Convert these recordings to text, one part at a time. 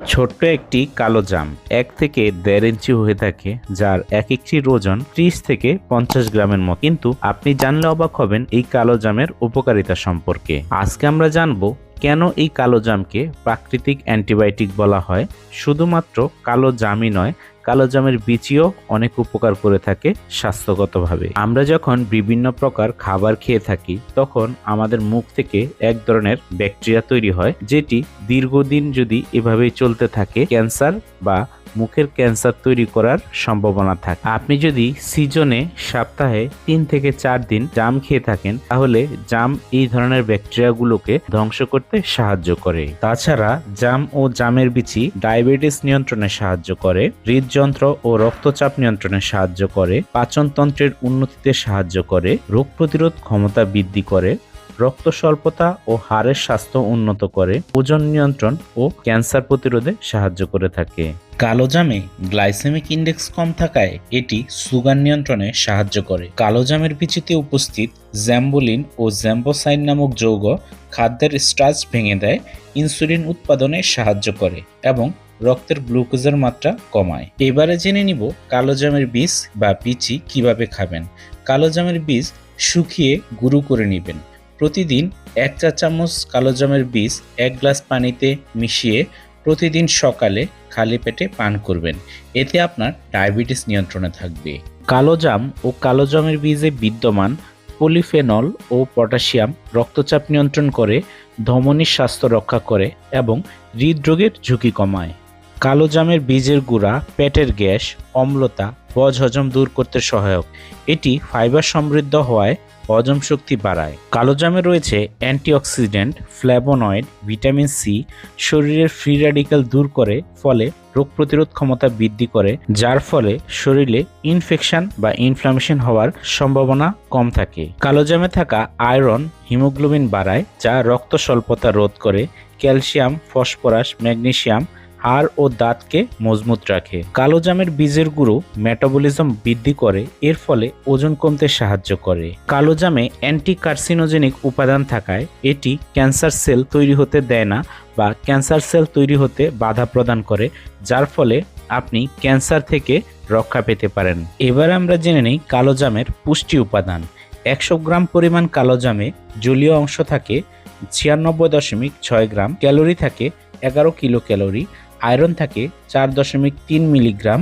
ছোট্ট একটি কালো জাম এক থেকে দেড় ইঞ্চি হয়ে থাকে, যার এক একটি ওজন ত্রিশ থেকে পঞ্চাশ গ্রামের মতো। কিন্তু আপনি জানলে অবাক হবেন এই কালো জামের উপকারিতা সম্পর্কে। আজকে আমরা জানব কেন এই কালো জামকে প্রাকৃতিক অ্যান্টিবায়োটিক বলা হয়? শুধুমাত্র কালো জামই নয়, কালো জামের বীচিও অনেক উপকার করে থাকে স্বাস্থ্যগতভাবে। আমরা যখন বিভিন্ন প্রকার খাবার খেয়ে থাকি, তখন আমাদের মুখ থেকে এক ধরনের ব্যাকটেরিয়া তৈরি হয়, যেটি দীর্ঘদিন যদি এভাবেই চলতে থাকে, ক্যান্সার বা মুখের ক্যান্সার তৈরি করার সম্ভাবনা থাকে। আপনি যদি সিজনে সপ্তাহে তিন থেকে চার দিন জাম খেয়ে থাকেন, তাহলে জাম এই ধরনের ব্যাকটেরিয়াগুলোকে ধ্বংস করতে সাহায্য করে। তাছাড়া জাম ও জামের বিচি ডায়াবেটিস নিয়ন্ত্রণে সাহায্য করে, হৃদযন্ত্র ও রক্তচাপ নিয়ন্ত্রণে সাহায্য করে, পাচনতন্ত্রের উন্নতিতে সাহায্য করে, রোগ প্রতিরোধ ক্ষমতা বৃদ্ধি করে, রক্ত স্বল্পতা ও হাড়ের স্বাস্থ্য উন্নত করে, ওজন নিয়ন্ত্রণ ও ক্যান্সার প্রতিরোধে সাহায্য করে থাকে। কালো জামে গ্লাইসেমিক ইন্ডেক্স কম থাকায় এটি সুগার নিয়ন্ত্রণে সাহায্য করে। কালো জামের বিচিতে উপস্থিত জ্যাম্বোলিন ও জ্যাম্বোসাইন নামক যৌগ খাদ্যের স্টার্চ ভেঙে দেয়, ইনসুলিন উৎপাদনে সাহায্য করে এবং রক্তের গ্লুকোজের মাত্রা কমায়। এবারে জেনে নিব কালো জামের বীজ বা বিচি কীভাবে খাবেন। কালো জামের বীজ শুকিয়ে গুঁড়ো করে নেবেন। প্রতিদিন এক চা চামচ কালো জামের বীজ এক গ্লাস পানিতে মিশিয়ে প্রতিদিন সকালে খালি পেটে পান করবেন। এতে আপনার ডায়াবেটিস নিয়ন্ত্রণে থাকবে। কালোজাম ও কালোজামের বীজে বিদ্যমান পলিফেনল ও পটাশিয়াম রক্তচাপ নিয়ন্ত্রণ করে, ধমনীর স্বাস্থ্য রক্ষা করে এবং হৃদরোগের ঝুঁকি কমায়। কালোজামের বীজের গুঁড়া, পেটের গ্যাস, অম্লতা বজ হজম দূর করতে সহায়ক। এটি ফাইবার সমৃদ্ধ হওয়ায় হজম শক্তি বাড়ায়। কালো জামে রয়েছে অ্যান্টিঅক্সিডেন্ট ফ্ল্যাবোনয়েড ভিটামিন সি, শরীরের ফ্রি র্যাডিক্যাল দূর করে, ফলে রোগ প্রতিরোধ ক্ষমতা বৃদ্ধি করে, যার ফলে শরীরে ইনফেকশন বা ইনফ্লামেশন হওয়ার সম্ভাবনা কম থাকে। কালো জামে থাকা আয়রন হিমোগ্লোবিন বাড়ায়, যা রক্ত স্বল্পতা রোধ করে ক্যালসিয়াম ফসফরাস ম্যাগনেসিয়াম হাড় ও দাঁতকে মজবুত রাখে। কালো জামের বীজের গুঁড়ো মেটাবলিজম বৃদ্ধি করে, এর ফলে ওজন কমতে সাহায্য করে। কালো জামে অ্যান্টি কার্সিনোজেনিক উপাদান থাকায় এটি ক্যান্সার সেল তৈরি হতে দেয় না বা ক্যান্সার সেল তৈরি হতে বাধা প্রদান করে, যার ফলে আপনি ক্যান্সার থেকে রক্ষা পেতে পারেন। এবার আমরা জেনে নিই কালো জামের পুষ্টি উপাদান। একশো গ্রাম পরিমাণ কালো জামে জলীয় অংশ থাকে, ছিয়ানব্বই দশমিক ছয় গ্রাম ক্যালোরি থাকে, এগারো কিলো ক্যালোরি আয়রন থাকে চার দশমিক তিন মিলিগ্রাম,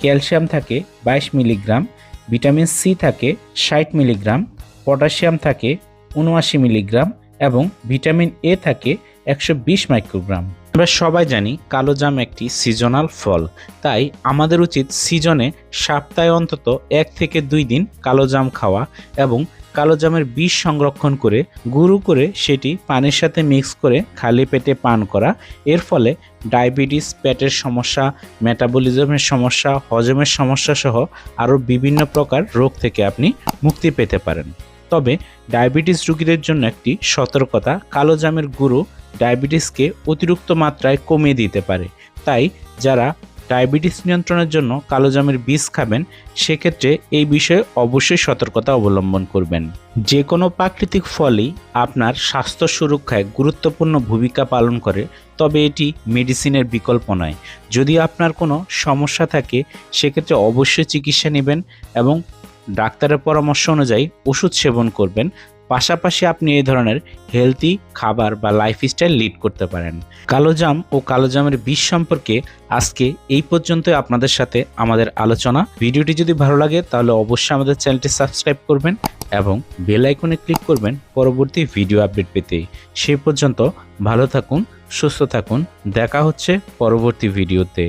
ক্যালসিয়াম থাকে বাইশ মিলিগ্রাম, ভিটামিন সি থাকে ষাট মিলিগ্রাম, পটাশিয়াম থাকে উনআশি মিলিগ্রাম এবং ভিটামিন এ থাকে একশো বিশ মাইক্রোগ্রাম। আমরা সবাই জানি কালো জাম একটি সিজনাল ফল, তাই আমাদের উচিত সিজনে সপ্তাহে অন্তত এক থেকে দুই দিন কালো জাম খাওয়া এবং কালো জামের বীজ সংরক্ষণ করে, গুঁড়ো করে সেটি পানির সাথে মিক্স করে খালি পেটে পান করা। এর ফলে ডায়াবেটিস, পেটের সমস্যা, মেটাবলিজমের সমস্যা, হজমের সমস্যা সহ আরও বিভিন্ন প্রকার রোগ থেকে আপনি মুক্তি পেতে পারেন। তবে ডায়াবেটিস রোগীদের জন্য একটি সতর্কতা, কালো জামের গুঁড়ো ডায়াবেটিসকে অতিরিক্ত মাত্রায় কমিয়ে দিতে পারে। তাই যারা ডায়াবেটিস নিয়ন্ত্রণের জন্য কালো জামের বীজ খাবেন, সেক্ষেত্রে এই বিষয়ে অবশ্যই সতর্কতা অবলম্বন করবেন। যে কোনো প্রাকৃতিক ফলই আপনার স্বাস্থ্য সুরক্ষায় গুরুত্বপূর্ণ ভূমিকা পালন করে, তবে এটি মেডিসিনের বিকল্প নয়। যদি আপনার কোনো সমস্যা থাকে, সেক্ষেত্রে অবশ্যই চিকিৎসা নেবেন এবং ডাক্তারের পরামর্শ অনুযায়ী ওষুধ সেবন করবেন পাশাপাশি আপনি এই ধরনের হেলদি খাবার বা লাইফস্টাইল লিড করতে পারেন। কালোজাম ও কালোজামের বিষ সম্পর্কে আজকে এই পর্যন্ত আপনাদের সাথে আমাদের আলোচনা। ভিডিওটি যদি ভালো লাগে তাহলে অবশ্যই আমাদের চ্যানেলটি সাবস্ক্রাইব করবেন এবং বেল আইকনে ক্লিক করবেন পরবর্তী ভিডিও আপডেট পেতে। সেই পর্যন্ত ভালো থাকুন, সুস্থ থাকুন, দেখা হচ্ছে পরবর্তী ভিডিওতে